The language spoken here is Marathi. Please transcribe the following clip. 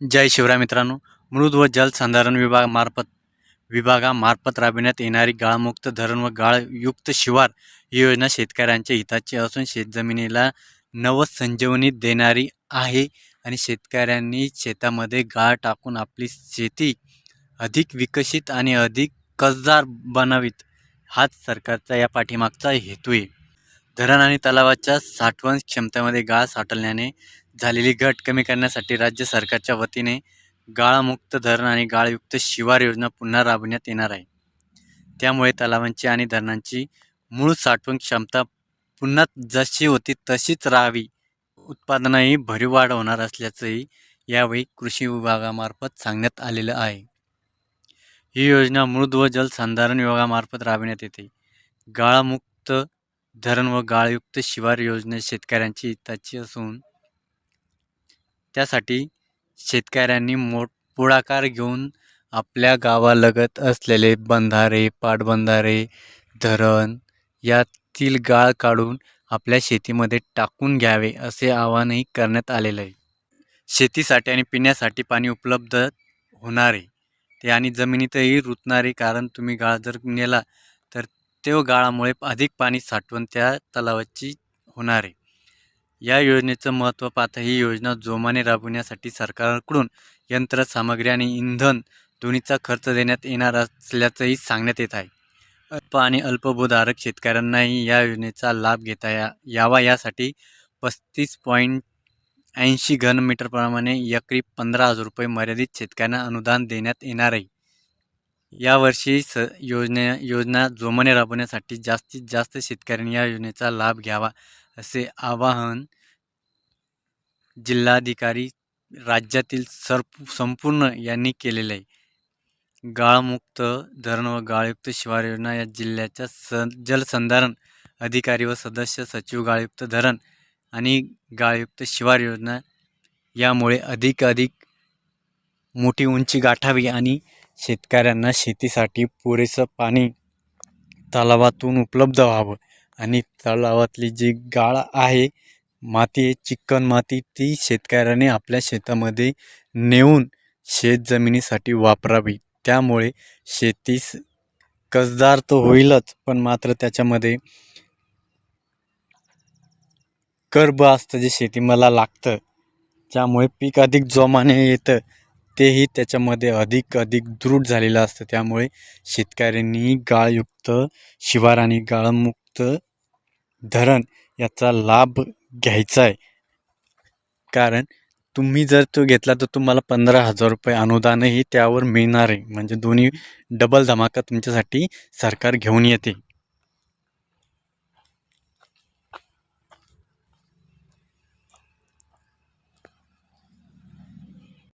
जय शिवराय मित्रांनो. मृद व जलसंधारण विभागामार्फत विभागामार्फत राबविण्यात येणारी गाळमुक्त धरण व गाळयुक्त शिवार ही योजना शेतकऱ्यांच्या हिताची असून शेतजमिनीला नवसंजीवनी देणारी आहे आणि शेतकऱ्यांनी शेतामध्ये गाळ टाकून आपली शेती अधिक विकसित आणि अधिक कसदार बनावीत हाच सरकारचा या पाठीमागचा हेतू आहे. धरण आणि तलावाच्या साठवण क्षमतेमध्ये गाळ साठवल्याने झालेली घट कमी करण्यासाठी राज्य सरकारच्या वतीने गाळमुक्त धरण आणि गाळयुक्त शिवार योजना पुन्हा राबवण्यात येणार आहे. त्यामुळे तलावांची आणि धरणांची मूळ साठवण क्षमता पुन्हा जशी होती तशीच राहावी. उत्पादनही भरीव वाढ होणार असल्याचंही यावेळी कृषी विभागामार्फत सांगण्यात आलेलं आहे. ही योजना मृद व जलसंधारण विभागामार्फत राबविण्यात येते. गाळमुक्त धरण व गाळयुक्त शिवार योजना शेतकऱ्यांची हिताची असून त्यासाठी शेतकऱ्यांनी मोठ पुढाकार घेऊन आपल्या गावालगत असलेले बंधारे पाटबंधारे धरण यातील गाळ काढून आपल्या शेतीमध्ये टाकून घ्यावे असे आवाहनही करण्यात आलेलं आहे. शेतीसाठी आणि पिण्यासाठी पाणी उपलब्ध होणारे ते आणि जमिनीतही रुतणारे कारण तुम्ही गाळ जर नेला तर ते गाळामुळे अधिक पाणी साठवण त्या तलावाची होणार. आहे या योजनेचं महत्त्व पाहता ही योजना जोमाने राबवण्यासाठी सरकारकडून यंत्रसामग्री आणि इंधन दोन्हीचा खर्च देण्यात येणार असल्याचंही सांगण्यात येत आहे. अल्प आणि अल्पभूधारक शेतकऱ्यांनाही या योजनेचा लाभ घेता या यावा यासाठी पस्तीस पॉईंट ऐंशी घनमीटरप्रमाणे एकरी पंधरा हजार रुपये मर्यादित शेतकऱ्यांना अनुदान देण्यात येणार आहे. यावर्षी स योजने योजना जोमाने राबवण्यासाठी जास्तीत जास्त शेतकऱ्यांनी या योजनेचा लाभ घ्यावा असे आवाहन जिल्हाधिकारी राज्यातील सर्प संपूर्ण यांनी केलेलं आहे. गाळमुक्त धरण व गाळयुक्त शिवार योजना या जिल्ह्याच्या स जलसंधारण अधिकारी व सदस्य सचिव गाळयुक्त धरण आणि गाळयुक्त शिवार योजना यामुळे अधिक अधिक मोठी उंची गाठावी आणि शेतकऱ्यांना शेतीसाठी पुरेसं पाणी तलावातून उपलब्ध व्हावं. आणि तलावातली जी गाळ आहे माती चिकणमाती माती ती शेतकऱ्याने आपल्या शेतामध्ये नेऊन शेत जमिनीसाठी वापरावी. त्यामुळे शेतीस कसदार तर होईलच पण मात्र त्याच्यामध्ये कर्ब असतं जे शेतीमाला लागतं. त्यामुळे पीक अधिक जोमाने येतं तेही त्याच्यामध्ये अधिक अधिक दृढ झालेलं असतं. त्यामुळे शेतकऱ्यांनी गाळयुक्त शिवार आणि गाळमुक्त धरण याचा लाभ घ्यायचा आहे. कारण तुम्ही जर तो घेतला तर तुम्हाला पंधरा हजार रुपये अनुदानही त्यावर मिळणार आहे. म्हणजे दोन्ही डबल धमाका तुमच्यासाठी सरकार घेऊन येते.